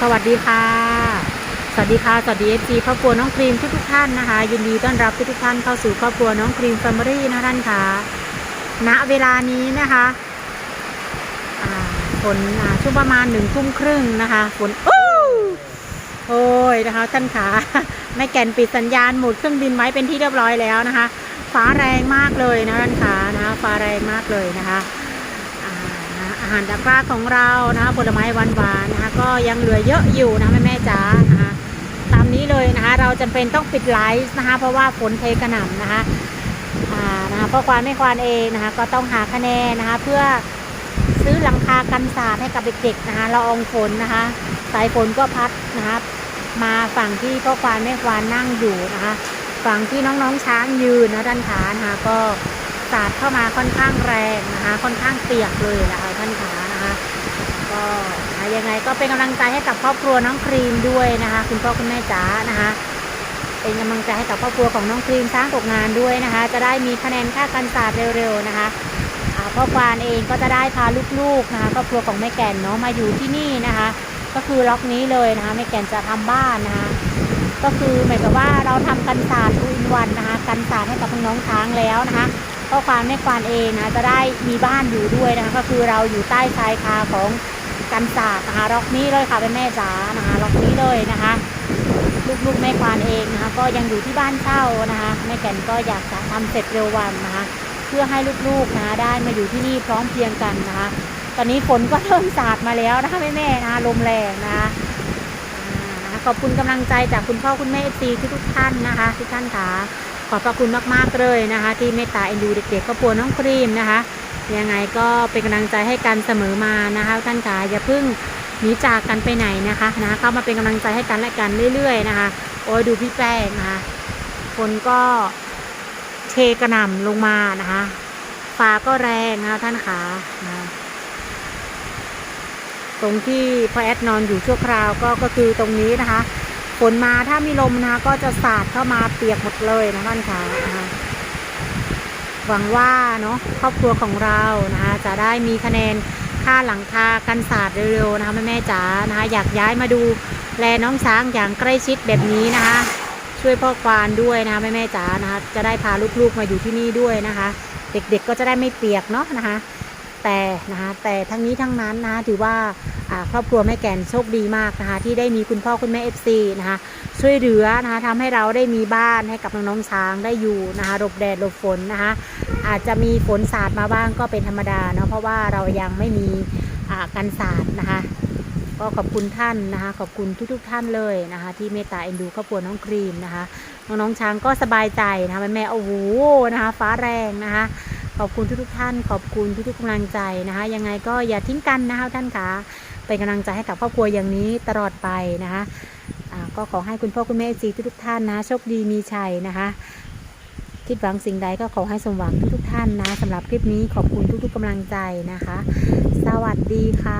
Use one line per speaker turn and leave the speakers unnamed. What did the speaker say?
สวัสดีค่ะ สวัสดีค่ะ สวัสดีเอฟซีครอบครัวน้องครีมทุกทุกท่านนะคะ ยินดีต้อนรับทุกทุกท่านเข้าสู่ครอบครัวน้องครีมแฟมิลี่นะท่านค่ะณเวลานี้นะคะอ่าฝนอ่าช่วงประมาณหนึ่งทุ่มครึ่งนะคะฝนโอ้โอ้ยนะคะท่านขาแม่แก่นปิดสัญญาณหมุดเครื่องบินไว้เป็นที่เรียบร้อยแล้วนะคะ ฟ้าแรงมากเลยนะท่านขานะคะฟ้าแรงมากเลยนะคะ หารตะกร้าของเรานะคะผลไม้หวานๆนะคะก็ยังเหลือเยอะอยู่นะแม่แม่จ๋านะคะตามนี้เลยนะคะเราจำเป็นต้องปิดไลฟ์นะคะเพราะว่าฝนเทกระหน่ำนะคะอ่านะคะเพราะควานไม่ควานเองนะคะก็ต้องหาคะแนนนะคะเพื่อซื้อหลังคากันศาสตร์ให้กับเด็กๆนะคะละอองฝนนะคะสายฝนก็พัดนะคะมาฝั่งที่พ่อควานแม่ควานนั่งอยู่นะคะฝั่งที่น้องๆช้างยืนนะด้านขานะคะก็ สาดเข้ามาค่อนข้างแรงนะคะ ค่อนข้างเปียกเลยนะคะท่านขานะคะก็นะยังไงก็เป็นกำลังใจให้กับครอบครัวน้องครีมด้วยนะคะ คุณพ่อคุณแม่จ๋านะคะ เป็นกำลังใจให้กับครอบครัวของน้องครีมสร้างตกงานด้วยนะคะ จะได้มีคะแนนค่ากันศาสตร์เร็วๆนะคะอ่าพ่อควานเองก็จะได้พาลูกๆนะคะครอบครัวของแม่แก่นเนาะมาอยู่ที่นี่นะคะ ก็คือล็อกนี้เลยนะคะแม่แก่นจะทำบ้านนะคะ ก็คือหมายกับว่าเราทำกันศาสตร์ทูอินวันนะคะ กันศาสตร์ให้กับน้องช้างแล้วนะคะ พ่อควานแม่ควานเองนะจะได้มีบ้านอยู่ด้วยนะคะก็คือเราอยู่ใต้ชายคาของกันศาสตร์นะคะล็อกนี้เลยค่ะเป็นแม่จ๋านะคะล็อกนี้เลยนะคะลูกๆแม่ควานเองนะคะก็ยังอยู่ที่บ้านเช่านะคะแม่แก่นก็อยากจะทำเสร็จเร็ววันนะคะเพื่อให้ลูกๆนะคะได้มาอยู่ที่นี่พร้อมเพียงกันนะคะตอนนี้ฝนก็เริ่มสาดมาแล้วนะคะแม่ๆนะคะลมแรงนะคะขอบคุณกำลังใจจากคุณพ่อคุณแม่เอฟซีทุกท่านนะคะทุกท่านค่ะ ขอบพระคุณมาก ๆ เลยนะคะ ที่เมตตาเอ็นดูเด็กๆครอบครัวน้องครีมนะคะ ยังไงก็เป็นกำลังใจให้กันเสมอมานะคะท่านขาอย่าเพิ่งหนีจากกันไปไหนนะคะนะเข้ามาเป็นกำลังใจให้กันและกันเรื่อย ๆ นะคะ โอ้ยดูพี่แป้งนะคะฝนก็เทกระหน่ำลงมานะคะฟ้าก็แรงนะะท่านขานะะตรงที่พ่อแอดนอนอยู่ชั่วคราวก็ก็คือตรงนี้นะคะ ฝนมาถ้ามีลมนะคะก็จะสาดเข้ามาเปียกหมดเลยนะท่านคะนะคะหวังว่าเนาะครอบครัวของเรานะคะจะได้มีคะแนนค่าหลังคากันศาสตร์เร็วๆนะคะแม่แม่จ๋านะคะอยากย้ายมาดูแลน้องช้างอย่างใกล้ชิดแบบนี้นะคะช่วยพ่อควานด้วยนะคะแม่แม่จ๋านะคะจะได้พาลูกๆมาอยู่ที่นี่ด้วยนะคะ เด็กๆก็จะได้ไม่เปียกเนาะนะคะ แต่นะคะแต่ทั้งนี้ทั้งนั้นนะคะถือว่า ครอบครัวแม่แก่นโชคดีมากนะคะที่ได้มีคุณพ่อคุณแม่ FC นะคะช่วยเหลือนะคะทำให้เราได้มีบ้านให้กับน้องๆช้างได้อยู่นะคะหลบแดดหลบฝนนะคะอาจจะมีฝนสาดมาบ้างก็เป็นธรรมดาเนาะเพราะว่าเรายังไม่มีอากันสาดนะคะก็ขอบคุณท่านนะคะขอบคุณทุกๆท่านเลยนะคะที่เมตตาเอ็นดูครอบครัวน้องครีมนะคะน้องๆช้างก็สบายใจนะคะแม่ๆโอ้โหนะคะฟ้าแรงนะคะขอบคุณทุกๆท่าน ขอบคุณทุกๆกำลังใจนะคะยังไงก็อย่าทิ้งกันนะคะท่านคะ เป็นกำลังใจให้กับครอบครัวอย่างนี้ตลอดไปนะคะก็ขอให้คุณพ่อคุณแม่จีทุกท่านนะโชคดีมีชัยนะคะคิดหวังสิ่งใดก็ขอให้สมหวังทุกท่านนะสำหรับคลิปนี้ขอบคุณทุกๆกำลังใจนะคะ สวัสดีค่ะ